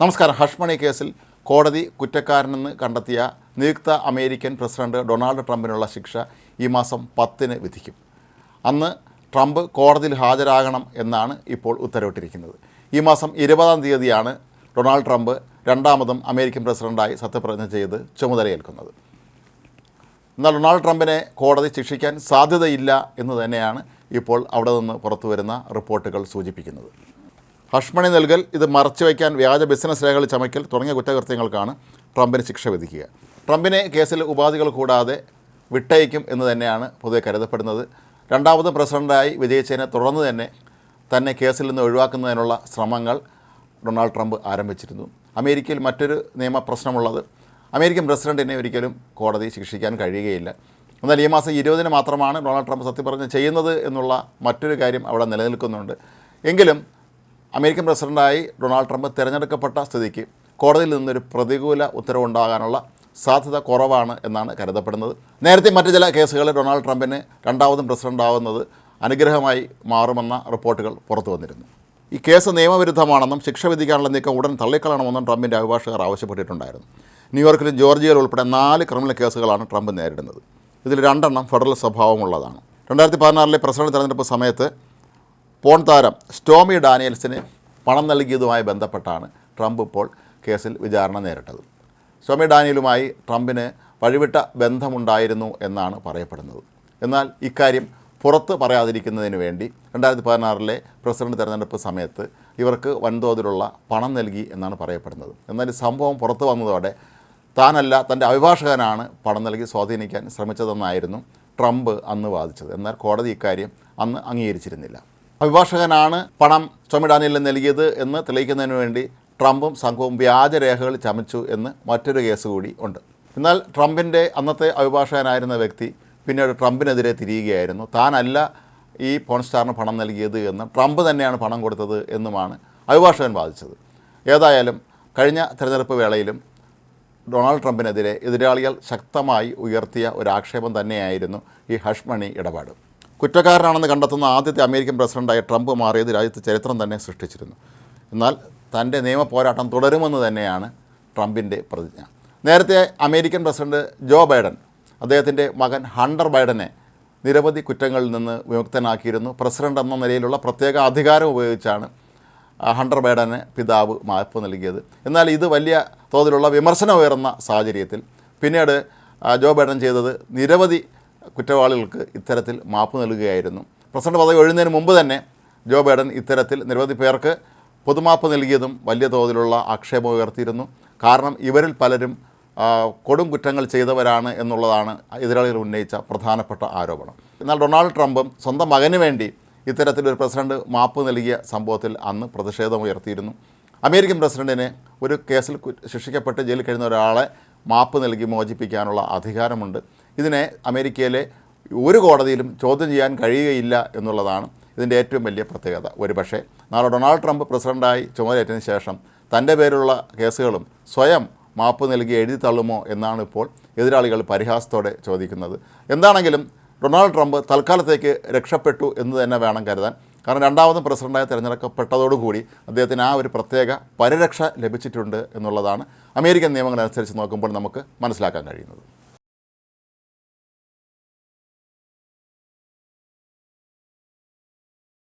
നമസ്കാരം. ഹഷ്മണി കേസിൽ കോടതി കുറ്റക്കാരനെന്ന് കണ്ടെത്തിയ നിയുക്ത അമേരിക്കൻ പ്രസിഡന്റ് ഡൊണാൾഡ് ട്രംപിനുള്ള ശിക്ഷ ഈ മാസം പത്തിന് വിധിക്കും. അന്ന് ട്രംപ് കോടതിയിൽ ഹാജരാകണം എന്നാണ് ഇപ്പോൾ ഉത്തരവിട്ടിരിക്കുന്നത്. ഈ മാസം ഇരുപതാം തീയതിയാണ് ഡൊണാൾഡ് ട്രംപ് രണ്ടാമതും അമേരിക്കൻ പ്രസിഡന്റായി സത്യപ്രതിജ്ഞ ചെയ്ത് ചുമതലയേൽക്കുന്നത്. എന്നാൽ ഡൊണാൾഡ് ട്രംപിനെ കോടതി ശിക്ഷിക്കാൻ സാധ്യതയില്ല എന്ന് തന്നെയാണ് ഇപ്പോൾ അവിടെ നിന്ന് പുറത്തു വരുന്ന റിപ്പോർട്ടുകൾ സൂചിപ്പിക്കുന്നത്. ഹഷ്മണി നൽകൽ ഇത് മറച്ചു വയ്ക്കാൻ വ്യാജ ബിസിനസ് രേഖകൾ ചമയ്ക്കൽ തുടങ്ങിയ കുറ്റകൃത്യങ്ങൾക്കാണ് ട്രംപിന് ശിക്ഷ വിധിക്കുക. ട്രംപിനെ കേസിൽ ഉപാധികൾ കൂടാതെ വിട്ടയക്കും എന്ന് തന്നെയാണ് പൊതുവെ കരുതപ്പെടുന്നത്. രണ്ടാമത് പ്രസിഡന്റായി വിജയിച്ചതിനെ തുടർന്ന് തന്നെ തന്നെ കേസിൽ നിന്ന് ഒഴിവാക്കുന്നതിനുള്ള ശ്രമങ്ങൾ ഡൊണാൾഡ് ട്രംപ് ആരംഭിച്ചിരുന്നു. അമേരിക്കയിൽ മറ്റൊരു നിയമപ്രശ്നമുള്ളത് അമേരിക്കൻ പ്രസിഡന്റിനെ ഒരിക്കലും കോടതി ശിക്ഷിക്കാൻ കഴിയുകയില്ല. എന്നാൽ ഈ മാസം ഇരുപതിന് മാത്രമാണ് ഡൊണാൾഡ് ട്രംപ് സത്യപ്രതിജ്ഞ ചെയ്യുന്നത് എന്നുള്ള മറ്റൊരു കാര്യം അവിടെ നിലനിൽക്കുന്നുണ്ട്. എങ്കിലും അമേരിക്കൻ പ്രസിഡന്റായി ഡൊണാൾഡ് ട്രംപ് തിരഞ്ഞെടുക്കപ്പെട്ട സ്ഥിതിക്ക് കോടതിയിൽ നിന്നൊരു പ്രതികൂല ഉത്തരവുണ്ടാകാനുള്ള സാധ്യത കുറവാണ് എന്നാണ് കരുതപ്പെടുന്നത്. നേരത്തെ മറ്റു ചില കേസുകളിൽ ഡൊണാൾഡ് ട്രംപിന് രണ്ടാമതും പ്രസിഡന്റാവുന്നത് അനുഗ്രഹമായി മാറുമെന്ന റിപ്പോർട്ടുകൾ പുറത്തു വന്നിരുന്നു. ഈ കേസ് നിയമവിരുദ്ധമാണെന്നും ശിക്ഷ വിധിക്കാനുള്ള നീക്കം ഉടൻ തള്ളിക്കളയണമെന്നും ട്രംപിന്റെ അഭിഭാഷകർ ആവശ്യപ്പെട്ടിട്ടുണ്ടായിരുന്നു. ന്യൂയോർക്കിലും ജോർജിയയിലും ഉൾപ്പെടെ നാല് ക്രിമിനൽ കേസുകളാണ് ട്രംപ് നേരിടുന്നത്. ഇതിൽ രണ്ടെണ്ണം ഫെഡറൽ സ്വഭാവമുള്ളതാണ്. രണ്ടായിരത്തി പതിനാറിലെ പ്രസിഡന്റ് തെരഞ്ഞെടുപ്പ് സമയത്ത് പോൺ താരം സ്റ്റോമി ഡാനിയൽസിന് പണം നൽകിയതുമായി ബന്ധപ്പെട്ടാണ് ട്രംപ് ഇപ്പോൾ കേസിൽ വിചാരണ നേരിട്ടത്. സ്റ്റോമി ഡാനിയലുമായി ട്രംപിന് വഴിവിട്ട ബന്ധമുണ്ടായിരുന്നു എന്നാണ് പറയപ്പെടുന്നത്. എന്നാൽ ഇക്കാര്യം പുറത്ത് പറയാതിരിക്കുന്നതിന് വേണ്ടി രണ്ടായിരത്തി പതിനാറിലെ പ്രസിഡന്റ് തെരഞ്ഞെടുപ്പ് സമയത്ത് ഇവർക്ക് വൻതോതിലുള്ള പണം നൽകി എന്നാണ് പറയപ്പെടുന്നത്. എന്നാൽ സംഭവം പുറത്തു വന്നതോടെ താനല്ല തന്റെ അഭിഭാഷകനാണ് പണം നൽകി സ്വാധീനിക്കാൻ ശ്രമിച്ചതെന്നായിരുന്നു ട്രംപ് അന്ന് വാദിച്ചത്. എന്നാൽ കോടതി ഇക്കാര്യം അന്ന് അംഗീകരിച്ചിരുന്നില്ല. അഭിഭാഷകനാണ് പണം ഡാനിയലിന് നൽകിയത് എന്ന് തെളിയിക്കുന്നതിന് വേണ്ടി ട്രംപും സംഘവും വ്യാജരേഖകൾ ചമച്ചു എന്ന് മറ്റൊരു കേസ് കൂടി ഉണ്ട്. എന്നാൽ ട്രംപിന്റെ അന്നത്തെ അഭിഭാഷകനായിരുന്ന വ്യക്തി പിന്നീട് ട്രംപിനെതിരെ തിരിയുകയായിരുന്നു. താനല്ല ഈ പോൺ സ്റ്റാറിന് പണം നൽകിയത് എന്ന് ട്രംപ് തന്നെയാണ് പണം കൊടുത്തത് എന്നുമാണ് അഭിഭാഷകൻ വാദിച്ചത്. ഏതായാലും കഴിഞ്ഞ തെരഞ്ഞെടുപ്പ് വേളയിലും ഡൊണാൾഡ് ട്രംപിനെതിരെ എതിരാളികൾ ശക്തമായി ഉയർത്തിയ ഒരു ആക്ഷേപം തന്നെയായിരുന്നു ഈ ഹഷ്മണി ഇടപാട്. കുറ്റക്കാരനാണെന്ന് കണ്ടെത്തുന്ന ആദ്യത്തെ അമേരിക്കൻ പ്രസിഡന്റായ ട്രംപ് മാറിയത് രാജ്യത്ത് ചരിത്രം തന്നെ സൃഷ്ടിച്ചിരുന്നു. എന്നാൽ തന്റെ നിയമ പോരാട്ടം തുടരുമെന്ന് തന്നെയാണ് ട്രംപിന്റെ പ്രതിജ്ഞ. നേരത്തെ അമേരിക്കൻ പ്രസിഡന്റ് ജോ ബൈഡൻ അദ്ദേഹത്തിന്റെ മകൻ ഹണ്ടർ ബൈഡനെ നിരവധി കുറ്റങ്ങളിൽ നിന്ന് വിമുക്തനാക്കിയിരുന്നു. പ്രസിഡന്റ് എന്ന നിലയിലുള്ള പ്രത്യേക അധികാരം ഉപയോഗിച്ചാണ് ഹണ്ടർ ബൈഡന് പിതാവ് മാപ്പ് നൽകിയത്. എന്നാൽ ഇത് വലിയ തോതിലുള്ള വിമർശനം ഉയർന്ന സാഹചര്യത്തിൽ പിന്നീട് ജോ ബൈഡൻ ചെയ്തത് നിരവധി കുറ്റവാളികൾക്ക് ഇത്തരത്തിൽ മാപ്പ് നൽകുകയായിരുന്നു. പ്രസിഡന്റ് പദവി ഒഴിയുന്നതിന് മുമ്പ് തന്നെ ജോ ബൈഡൻ ഇത്തരത്തിൽ നിരവധി പേർക്ക് പൊതുമാപ്പ് നൽകിയതും വലിയ തോതിലുള്ള ആക്ഷേപം ഉയർത്തിയിരുന്നു. കാരണം ഇവരിൽ പലരും കൊടും കുറ്റങ്ങൾ ചെയ്തവരാണ് എന്നുള്ളതാണ് എതിരാളികൾ ഉന്നയിച്ച പ്രധാനപ്പെട്ട ആരോപണം. എന്നാൽ ഡൊണാൾഡ് ട്രംപും സ്വന്തം മകന് വേണ്ടി ഇത്തരത്തിലൊരു പ്രസിഡന്റ് മാപ്പ് നൽകിയ സംഭവത്തിൽ അന്ന് പ്രതിഷേധം ഉയർത്തിയിരുന്നു. അമേരിക്കൻ പ്രസിഡന്റിനെ ഒരു കേസിൽ ശിക്ഷിക്കപ്പെട്ട് ജയിലിൽ കഴിയുന്ന ഒരാളെ മാപ്പ് നൽകി മോചിപ്പിക്കാനുള്ള അധികാരമുണ്ട്. ഇതിനെ അമേരിക്കയിലെ ഒരു കോടതിയിലും ചോദ്യം ചെയ്യാൻ കഴിയുകയില്ല എന്നുള്ളതാണ് ഇതിന്റെ ഏറ്റവും വലിയ പ്രത്യേകത. ഒരുപക്ഷെ നാളെ ഡൊണാൾഡ് ട്രംപ് പ്രസിഡന്റായി ചുമതലയേറ്റതിന് ശേഷം തന്റെ പേരുള്ള കേസുകളും സ്വയം മാപ്പ് നൽകി എഴുതി തള്ളുമോ എന്നാണ് ഇപ്പോൾ എതിരാളികൾ പരിഹാസത്തോടെ ചോദിക്കുന്നത്. എന്താണെങ്കിലും ഡൊണാൾഡ് ട്രംപ് തൽക്കാലത്തേക്ക് രക്ഷപ്പെട്ടു എന്ന് തന്നെ വേണം കരുതാൻ. കാരണം രണ്ടാമതും പ്രസിഡന്റായി തിരഞ്ഞെടുക്കപ്പെട്ടതോടുകൂടി അദ്ദേഹത്തിന് ആ ഒരു പ്രത്യേക പരിരക്ഷ ലഭിച്ചിട്ടുണ്ട് എന്നുള്ളതാണ് അമേരിക്കൻ നിയമങ്ങളനുസരിച്ച് നോക്കുമ്പോൾ നമുക്ക് മനസ്സിലാക്കാൻ കഴിയുന്നത്.